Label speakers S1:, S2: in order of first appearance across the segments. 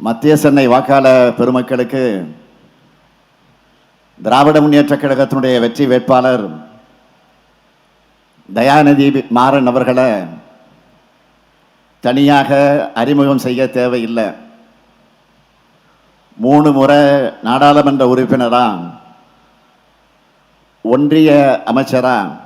S1: மத்திய சென்னை வாக்காள பெருமக்களுக்கு திராவிட முன்னேற்ற கழகத்தினுடைய வெற்றி வேட்பாளர் தயாநிதி மாறன் அவர்களை தனியாக அறிமுகம் செய்ய தேவையில்லை. மூணு முறை நாடாளுமன்ற உறுப்பினராக ஒன்றிய அமைச்சராக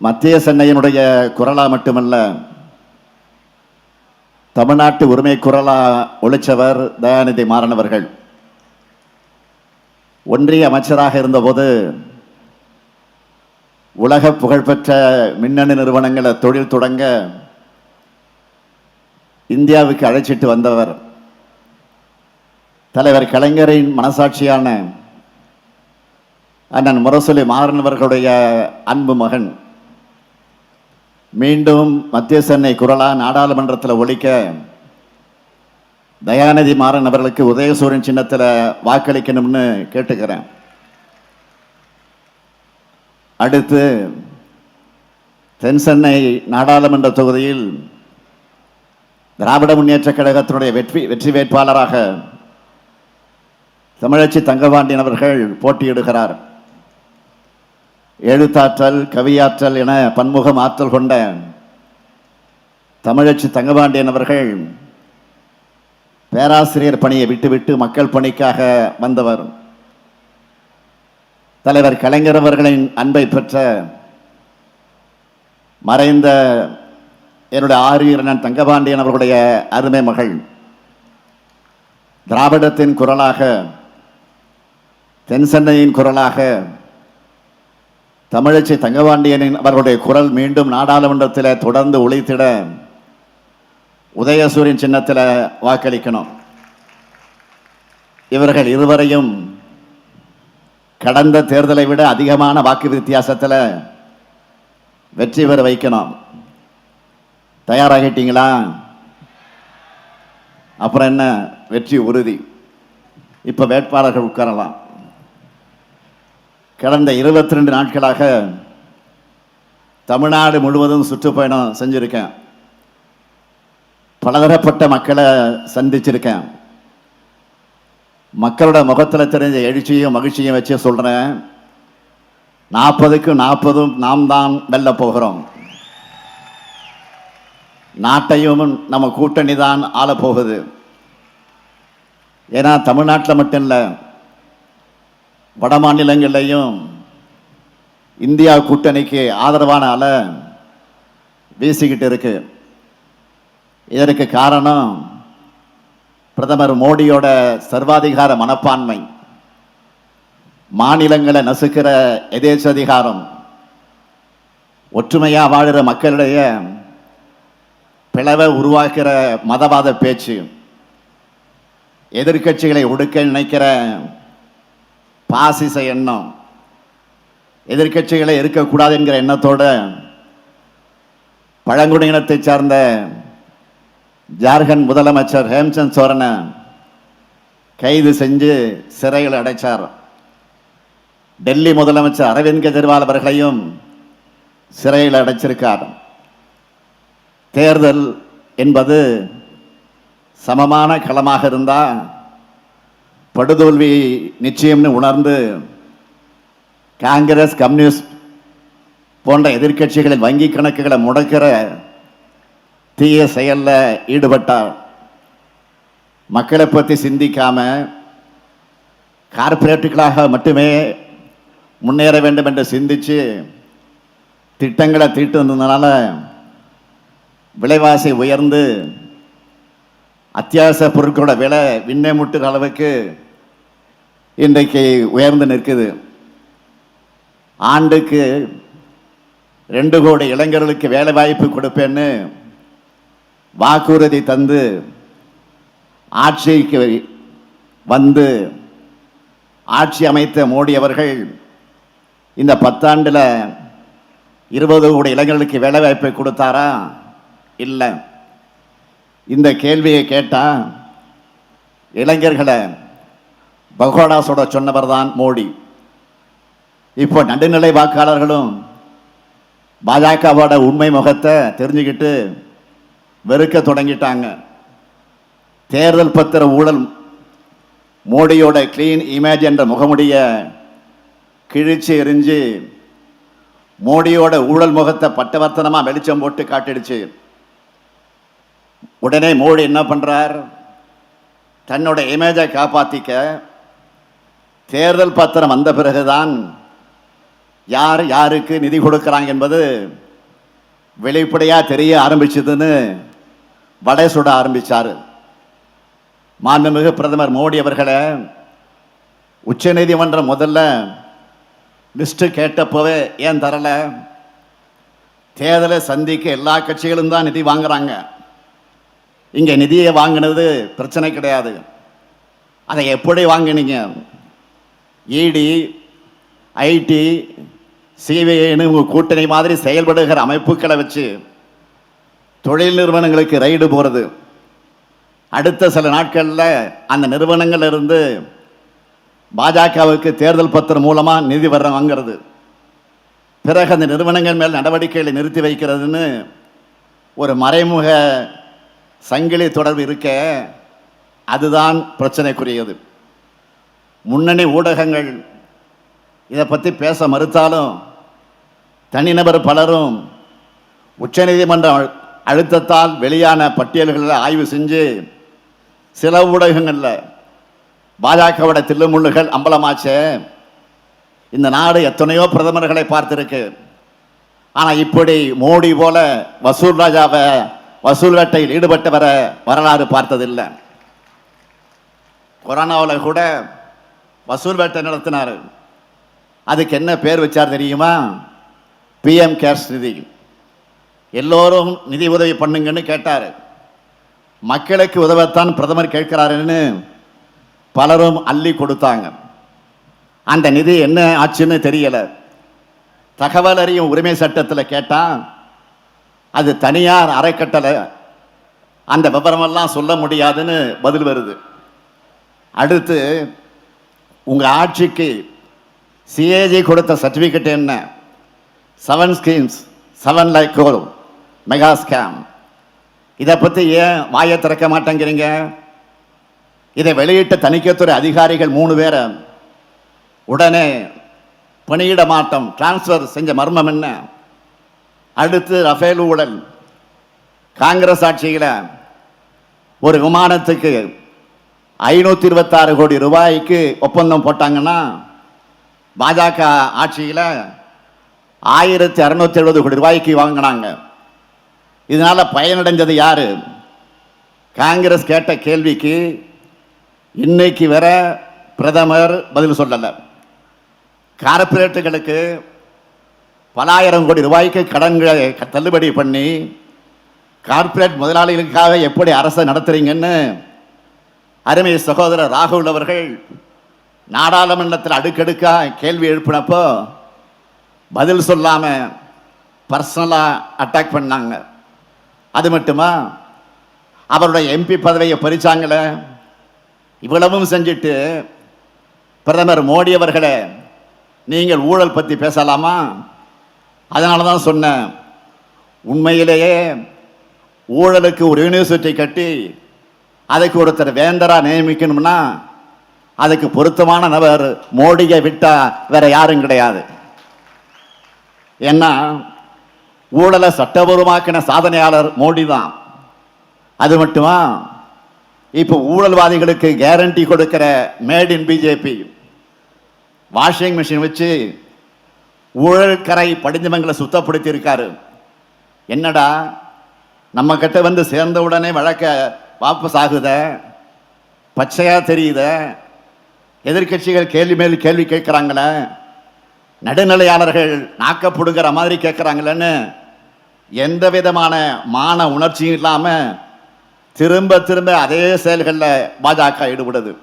S1: மத்திய சென்னையினுடைய குரலாக மட்டுமல்ல தமிழ்நாட்டு உரிமை குரலா ஒழிச்சவர் தயாநிதி மாறனவர்கள். ஒன்றிய அமைச்சராக இருந்தபோது உலக புகழ்பெற்ற மின்னணு நிறுவனங்களை தொழில் தொடங்க இந்தியாவுக்கு அழைச்சிட்டு வந்தவர் தலைவர் கலைஞரின் மனசாட்சியான அண்ணன் முரசொலி மாறனவர்களுடைய அன்பு மகன். மீண்டும் மத்திய சென்னை குரலா நாடாளுமன்றத்தில் ஒழிக்க தயாநிதி மாறன் அவர்களுக்கு உதயசூரியன் சின்னத்தில் வாக்களிக்கணும்னு கேட்டுக்கிறேன். அடுத்து தென் சென்னை நாடாளுமன்ற தொகுதியில் திராவிட முன்னேற்ற கழகத்தினுடைய வெற்றி வெற்றி வேட்பாளராக தமிழச்சி தங்கபாண்டியன் அவர்கள் போட்டியிடுகிறார். எழுத்தாற்றல் கவியாற்றல் என பன்முகம் ஆற்றல் கொண்ட தமிழச்சி தங்கபாண்டியன் அவர்கள் பேராசிரியர் பணியை விட்டுவிட்டு மக்கள் பணிக்காக வந்தவர். தலைவர் கலைஞர் அவர்களின் அன்பை பெற்ற மறைந்த என்னுடைய ஆரியரனன் தங்கபாண்டியன் அவர்களுடைய அருமை மகள் திராவிடத்தின் குரலாக தென் சென்னையின் குரலாக தமிழச்சி தங்கபாண்டியனின் அவர்களுடைய குரல் மீண்டும் நாடாளுமன்றத்தில் தொடர்ந்து ஒழித்திட உதயசூரியன் சின்னத்தில் வாக்களிக்கணும். இவர்கள் இருவரையும் கடந்த தேர்தலை விட அதிகமான வாக்கு வித்தியாசத்தில் வெற்றி பெற வைக்கணும். தயாராகிட்டீங்களா? அப்புறம் என்ன? வெற்றி உறுதி. இப்போ வேட்பாளர்கள் உட்காரலாம். கடந்த இருபத்தி ரெண்டு நாட்களாக தமிழ்நாடு முழுவதும் சுற்றுப்பயணம் செஞ்சுருக்கேன். பலதரப்பட்ட மக்களை சந்திச்சிருக்கேன். மக்களோட முகத்தில் தெரிஞ்ச எழுச்சியும் மகிழ்ச்சியும் வச்சு சொல்கிறேன் நாற்பதுக்கு நாற்பதும் நாம் தான் வெல்ல போகிறோம். நாட்டையும் நம்ம கூட்டணி தான் ஆள போகுது. ஏன்னா தமிழ்நாட்டில் மட்டும் இல்லை வட மாநிலங்கள்லையும் இந்தியா கூட்டணிக்கு ஆதரவான அலை வீசிக்கிட்டு இருக்கு. இதற்கு காரணம் பிரதமர் மோடியோட சர்வாதிகார மனப்பான்மை. மாநிலங்களை நசுக்கிற எதேச்சதிகாரம். ஒற்றுமையாக வாழ்கிற மக்களிடையே பிளவை உருவாக்குற மதவாத பேச்சு. எதிர்க்கட்சிகளை ஒடுக்க நினைக்கிற பாசிச எண்ணம். எதிர்க்கட்சிகளை இருக்கக்கூடாது என்கிற எண்ணத்தோட பழங்குடியினத்தை சார்ந்த ஜார்க்கண்ட் முதலமைச்சர் ஹேம்சந்த் சோரனை கைது செஞ்சு சிறையில் அடைச்சார். டெல்லி முதலமைச்சர் அரவிந்த் கெஜ்ரிவால் அவர்களையும் சிறையில் அடைச்சிருக்கார். தேர்தல் என்பது சமமான களமாக இருந்தால் படுதோல்வி நிச்சயம்னு உணர்ந்து காங்கிரஸ் கம்யூனிஸ்ட் போன்ற எதிர்க்கட்சிகளின் வங்கி கணக்குகளை முடக்கிற தீய செயலில் ஈடுபட்டார். மக்களை பற்றி சிந்திக்காம கார்ப்பரேட்டுகளாக மட்டுமே முன்னேற வேண்டும் என்று சிந்திச்சு திட்டங்களை தீட்டுனதுனால விலைவாசி உயர்ந்து அத்தியாவசிய பொருட்களோட விலை விண்ணை முட்டுற அளவுக்கு இன்றைக்கு உயர்ந்து நிற்குது. ஆண்டுக்கு ரெண்டு கோடி இளைஞர்களுக்கு வேலை வாய்ப்பு கொடுப்பேன்னு வாக்குறுதி தந்து ஆட்சிக்கு வந்து ஆட்சி அமைத்த மோடி அவர்கள் இந்த பத்தாண்டில் இருபது கோடி இளைஞர்களுக்கு வேலை வாய்ப்பை கொடுத்தாரா? இல்லை. இந்த கேள்வியை கேட்டால் இளைஞர்களை பகோடாஸோட சொன்னவர் தான் மோடி. இப்போ நடுநிலை வாக்காளர்களும் பாஜகவோட உண்மை முகத்தை தெரிஞ்சுக்கிட்டு வெறுக்க தொடங்கிட்டாங்க. தேர்தல் பத்திர ஊழல் மோடியோட கிளீன் இமேஜ் என்ற முகமுடிய கிழிச்சு எரிஞ்சு மோடியோட ஊழல் முகத்தை பட்டவர்த்தனமாக வெளிச்சம் போட்டு காட்டிடுச்சு. உடனே மோடி என்ன பண்ணுறார் தன்னோட இமேஜை காப்பாற்றிக்க தேர்தல் பத்திரம் வந்த பிறகுதான் யார் யாருக்கு நிதி கொடுக்குறாங்க என்பது வெளிப்படையாக தெரிய ஆரம்பிச்சதுன்னு வடை சுட ஆரம்பித்தார் மாண்புமிகு பிரதமர் மோடி அவர்களை உச்சநீதிமன்றம் முதல்ல லிஸ்ட்டு கேட்டப்போவே ஏன் தரலை? தேர்தலை சந்திக்க எல்லா கட்சிகளும் தான் நிதி வாங்குறாங்க. இங்கே நிதியை வாங்கினது பிரச்சனை கிடையாது. அதை எப்படி வாங்கினீங்க? இடி ஐடி சிபிஐன்னு கூட்டணி மாதிரி செயல்படுகிற அமைப்புகளை வச்சு தொழில் நிறுவனங்களுக்கு ரைடு போகிறது அடுத்த சில நாட்களில் அந்த நிறுவனங்கள் இருந்து பாஜகவுக்கு தேர்தல் பத்திரம் மூலமாக நிதி வர வாங்கிறது. பிறகு அந்த நிறுவனங்கள் மேல் நடவடிக்கைகளை நிறுத்தி வைக்கிறதுன்னு ஒரு மறைமுக சங்கிலி தொடர்பு இருக்க அதுதான் பிரச்சனைக்குரியது. முன்னணி ஊடகங்கள் இதை பற்றி பேச மறுத்தாலும் தனிநபர் பலரும் உச்சநீதிமன்ற அழு- அழுத்தத்தால் வெளியான பட்டியல்களில் ஆய்வு செஞ்சு சில ஊடகங்களில் பாஜகவோட தில்லுமுள்ளுகள் அம்பலமாச்சே. இந்த நாடு எத்தனையோ பிரதமர்களை பார்த்துருக்கு. ஆனால் இப்படி மோடி போல வசூல் ராஜாவை வசூல் வேட்டையில் ஈடுபட்டு வர வரலாறு பார்த்ததில்லை. கொரோனாவில் கூட வசூல் வேட்டை நடத்தினார். அதுக்கு என்ன பேர் வச்சார் தெரியுமா? பிஎம் கேர்ஸ் நிதி எல்லோரும் நிதி உதவி பண்ணுங்கன்னு கேட்டார். மக்களுக்கு உதவத்தான் பிரதமர் கேட்கிறாருன்னு பலரும் அள்ளி கொடுத்தாங்க. அந்த நிதி என்ன ஆச்சுன்னு தெரியலை. தகவல் அறியும் உரிமை சட்டத்தில் கேட்டால் அது தனியார் அறக்கட்டளை. அந்த விவரமெல்லாம் சொல்ல முடியாதுன்னு பதில் வருது. அடுத்து உங்கள் ஆட்சிக்கு சிஏஜி கொடுத்த சர்டிஃபிகேட் என்ன? செவன் ஸ்கீம்ஸ் செவன் லைக் கோல் மெகா ஸ்கேம் இதை பற்றி ஏன் வாயை திறக்க மாட்டேங்கிறீங்க? இதை வெளியிட்ட தணிக்கைத்துறை அதிகாரிகள் மூணு பேரை. உடனே பணியிட மாற்றம் டிரான்ஸ்ஃபர் செஞ்ச மர்மம் என்ன? அடுத்து ரஃபேல் ஊழல் காங்கிரஸ் ஆட்சியில் ஒரு விமானத்துக்கு ஐநூற்றி இருபத்தாறு கோடி ரூபாய்க்கு ஒப்பந்தம் போட்டாங்கன்னா பாஜக ஆட்சியில் ஆயிரத்தி அறுநூத்தி எழுபது கோடி ரூபாய்க்கு வாங்கினாங்க. இதனால் பயனடைஞ்சது யார்? காங்கிரஸ் கேட்ட கேள்விக்கு இன்னைக்கு வர பிரதமர் பதில் சொல்லலை. கார்ப்பரேட்டுகளுக்கு பலாயிரம் கோடி ரூபாய்க்கு கடன்களை க- தள்ளுபடி பண்ணி கார்ப்பரேட் முதலாளிகளுக்காக எப்படி அரசை நடத்துறீங்கன்னு அருமை சகோதரர் ராகுல் அவர்கள் நாடாளுமன்றத்தில் அடுக்கடுக்காக கேள்வி எழுப்பினப்போ பதில் சொல்லாமல் பர்சனலாக அட்டாக் பண்ணாங்க. அது மட்டுமா? அவருடைய எம்பி பதவியை பறிச்சாங்களே. இவ்வளவும் செஞ்சுட்டு பிரதமர் மோடி அவர்களே நீங்கள் ஊழல் பற்றி பேசலாமா? அதனால தான் சொன்னேன் உண்மையிலேயே ஊழலுக்கு ஒரு யூனிவர்சிட்டி கட்டி அதுக்கு ஒருத்தர் வேந்தராக நியமிக்கணும்னா அதுக்கு பொருத்தமான நபர் மோடியை விட்டால் வேற யாரும் கிடையாது. ஏன்னா ஊழலை சட்டபூர்வமாக்கின சாதனையாளர் மோடி தான். அது மட்டுமா? இப்போ ஊழல்வாதிகளுக்கு கேரண்டி கொடுக்கிற made in BJP washing machine வச்சு ஊழல் கரை படிஞ்சவங்களை சுத்தப்படுத்தி இருக்காரு என்னடா நம்ம கிட்ட வந்து சேர்ந்த உடனே வழக்க வாபஸ் ஆகுத? பச்சையாக தெரியுத? எதிர்க்கட்சிகள் கேள்வி மேல் கேள்வி கேட்குறாங்களே? நடுநிலையாளர்கள் நாக்கப்படுகிற மாதிரி கேட்குறாங்களேன்னு எந்த விதமான மான உணர்ச்சியும் இல்லாமல் திரும்ப திரும்ப அதே செயல்களில் பாஜக ஈடுபடுது.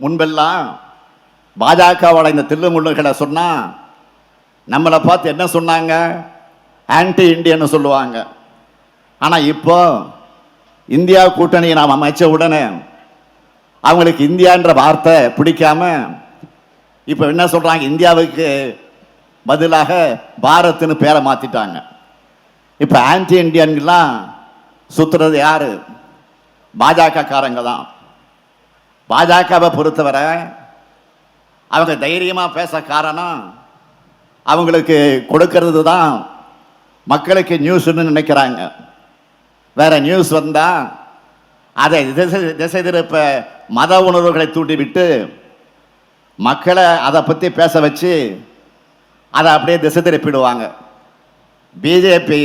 S1: முன்பெல்லாம் பாஜகவோட இந்த தில்லுமுள்ளுகளை சொன்னால் நம்மளை பார்த்து என்ன சொன்னாங்க? ஆன்டி இண்டியன்னு சொல்லுவாங்க. ஆனால் இப்போ இந்தியா கூட்டணியை நாம் அமைச்ச உடனே அவங்களுக்கு இந்தியான்ற வார்த்தை பிடிக்காம இப்போ என்ன சொல்கிறாங்க இந்தியாவுக்கு பதிலாக பாரத்னு பேரை மாற்றிட்டாங்க இப்போ ஆன்டி இண்டியன்லாம் சுற்றுறது யார்? பாஜக காரங்க தான். பாஜகவை பொறுத்தவரை அவங்க தைரியமாக பேச காரணம் அவங்களுக்கு கொடுக்கறது தான் மக்களுக்கு நியூஸ்னு நினைக்கிறாங்க. வேற நியூஸ் வந்தால் அதை திசை திசை திருப்ப மத உணர்வுகளை தூண்டிவிட்டு மக்களை அதை பற்றி பேச வச்சு அதை அப்படியே திசை திருப்பிடுவாங்க. பிஜேபி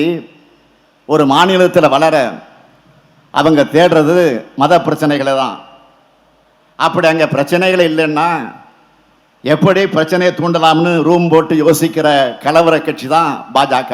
S1: ஒரு மாநிலத்தில் வளர அவங்க தேடுறது மத பிரச்சனைகளை தான். அப்படி அங்கே பிரச்சனைகள் இல்லைன்னா எப்படி பிரச்சனையை தூண்டலாம்னு ரூம் போட்டு யோசிக்கிற கலவர கட்சி தான் பாஜக.